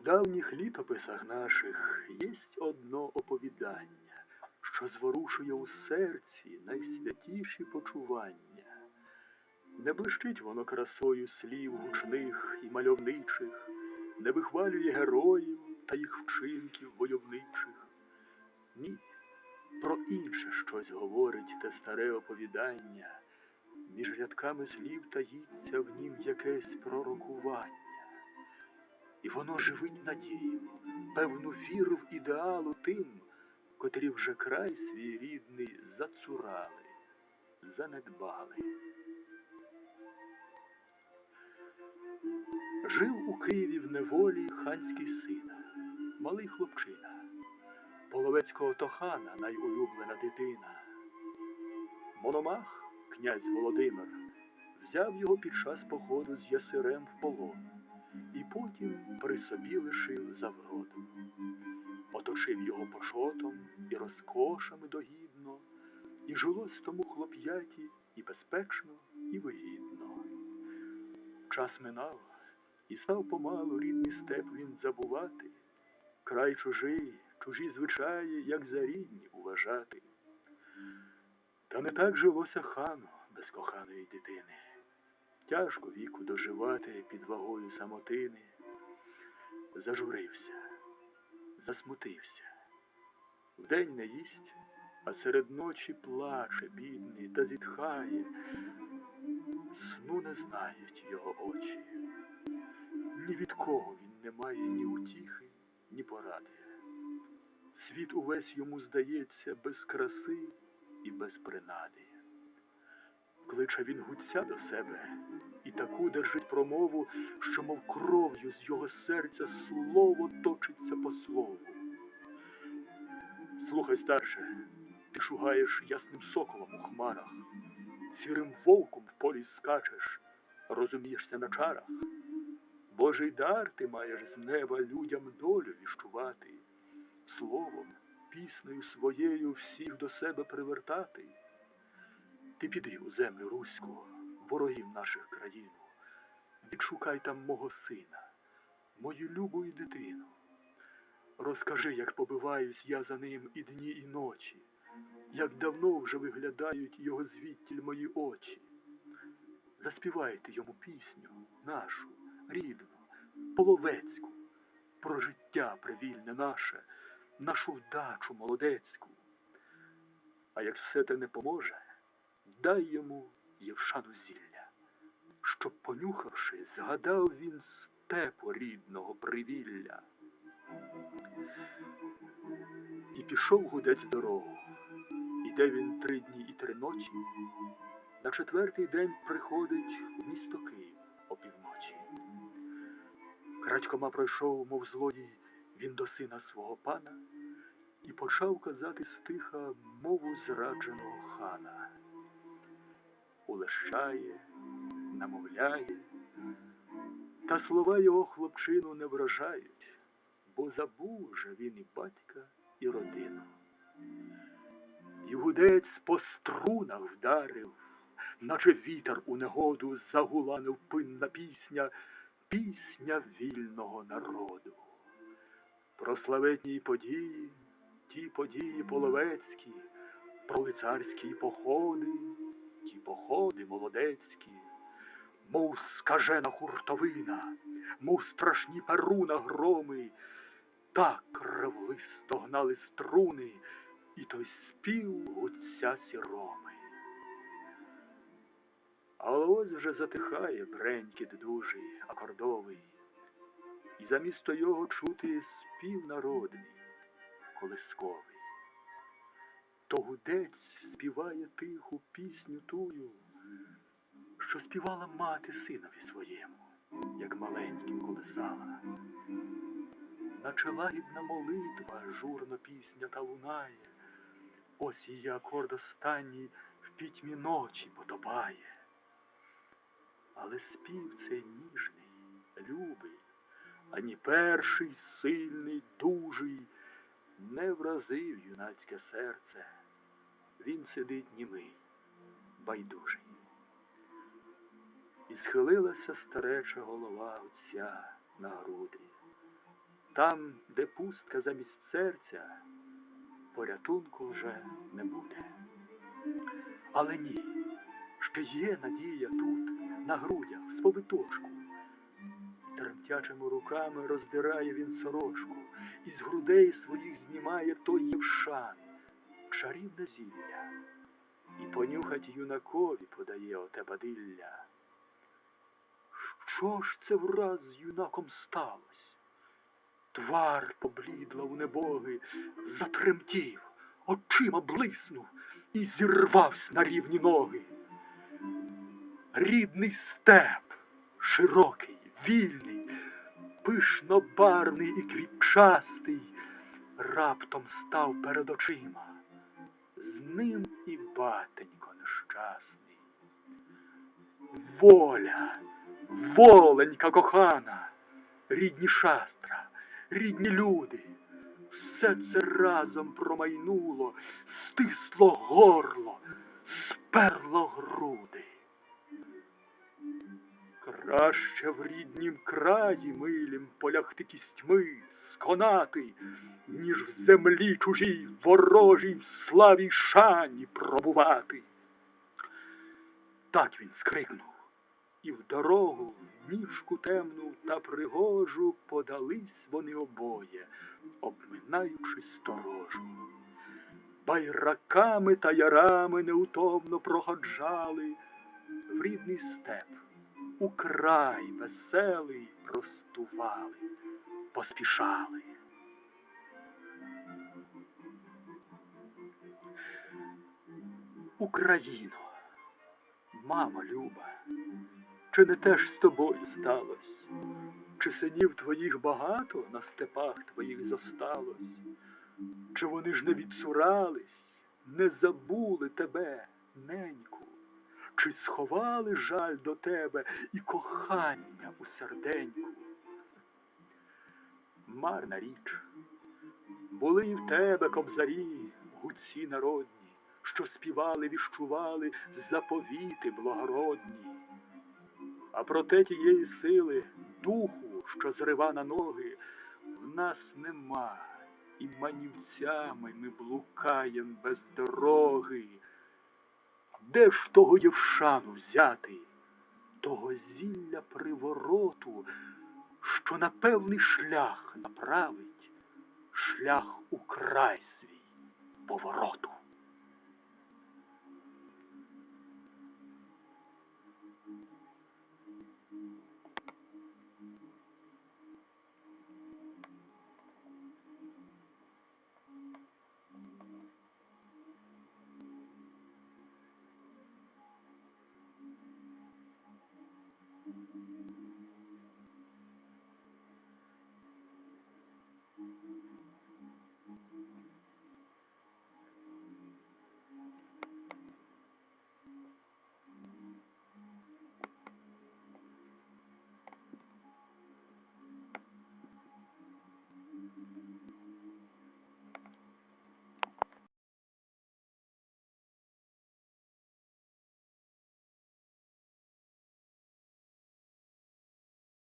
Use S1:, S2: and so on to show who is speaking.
S1: В давніх літописах наших єсть одно оповідання, що зворушує у серці найсвятіші почування. Не блищить воно красою слів гучних і мальовничих, не вихвалює героїв та їх вчинків войовничих. Ні, про інше щось говорить те старе оповідання. Між рядками слів таїться в нім якесь пророкування. І воно живить надію, певну віру в ідеалу тим, котрі вже край свій рідний зацурали, занедбали. Жив у Києві в неволі ханський син, малий хлопчина, половецького тохана найулюблена дитина. Мономах, князь Володимир, взяв його під час походу з ясирем в полон лишив за вроду. Оточив його почотом і розкошами догідно, і жилось тому хлоп'яті і безпечно, і вигідно. Час минав, і став помалу рідний степ він забувати, край чужий, чужі звичаї, як за рідні уважати. Та не так жилося хану без коханої дитини. Тяжко віку доживати під вагою самотини. Зажурився, засмутився. Вдень не їсть, а серед ночі плаче, бідний, та зітхає. Сну не знають його очі. Ні від кого він не має ні утіхи, ні поради. Світ увесь йому здається без краси і без принади. Кличе він гуця до себе і таку держить промову, що, мов кров'ю з його серця слово точиться по слову. Слухай, старше, ти шугаєш ясним соколом у хмарах, сірим вовком в полі скачеш, розумієшся на чарах. Божий дар ти маєш з неба людям долю віщувати, словом, піснею своєю всіх до себе привертати. Ти піди у землю руську, ворогів наших країну, відшукай там мого сина, мою любу і дитину. Розкажи, як побиваюсь я за ним і дні, і ночі, як давно вже виглядають його звідтіль мої очі. Заспівайте йому пісню, нашу, рідну, половецьку, про життя привільне наше, нашу вдачу молодецьку. А як все те не поможе, дай йому Євшану зілля, щоб, понюхавши, згадав він степу рідного привілля. І пішов гудець дорогу. Іде він три дні і три ночі. На четвертий день приходить в місто Київ опівночі. Крадькома пройшов, мов злодій, він до сина свого пана і почав казати стиха мову зрадженого хана. Улещає, намовляє, та слова його хлопчину не вражають, бо забув же він і батька, і родину. І гудець по струнах вдарив, наче вітер у негоду загула невпинна пісня, пісня вільного народу. Про славетні події, ті події половецькі, про лицарські походи, ті походи молодецькі, мов скажена хуртовина, мов страшні перуна громи, так ревлисто гнали струни, і той спів гуця сіроми. Але ось вже затихає бренькіт дужий, акордовий, і замісто його чути спів народний, колисковий. То гудець співає тиху пісню тую, що співала мати синові своєму, як маленьким колисала. Наче лагідна молитва, журно пісня та лунає, ось її акорд останній в пітьмі ночі потопає. Але спів цей ніжний, любий, ані перший сильний, дужий, не вразив юнацьке серце. Він сидить німий, байдужий. І схилилася стареча голова отця на груди. Там, де пустка замість серця, порятунку вже не буде. Але ні, ще є надія тут, на грудях, з повиточку. Тремтячими руками роздирає він сорочку, і з грудей своїх знімає той євшан, чарівне зілля, і понюхать юнакові подає оте бадилля. Що ж це враз з юнаком сталось? Твар поблідла у небоги, затремтів, очима блиснув і зірвався на рівні ноги. Рідний степ, широкий, вільний, пишнобарний і квітчастий, раптом став перед очима. Ним і батенько нещасний. Воля, воленька кохана, рідні шастра, рідні люди, все це разом промайнуло, стисло горло, сперло груди. Краще в ріднім краї милім полягти кістьми, сконати, ніж в землі чужій ворожій славі шані пробувати. Так він скрикнув, і в дорогу, в ніжку темну та пригожу подались вони обоє, обминаючи сторожу. Байраками та ярами неутомно проходжали в рідний степ, у край веселий простували, поспішали. Україно, мамо люба, чи не те ж з тобою сталось? Чи синів твоїх багато на степах твоїх зосталось? Чи вони ж не відсурались, не забули тебе, неньку? Чи сховали жаль до тебе і кохання у серденьку? Марна річ, були і в тебе кобзарі, гуці народні, що співали, віщували заповіти благородні. А проте тієї сили, духу, що зрива на ноги, в нас нема, і манівцями ми блукаєм без дороги. Де ж того євшану взяти, того зілля привороту, що на певний шлях направить, шлях у край свій повороту?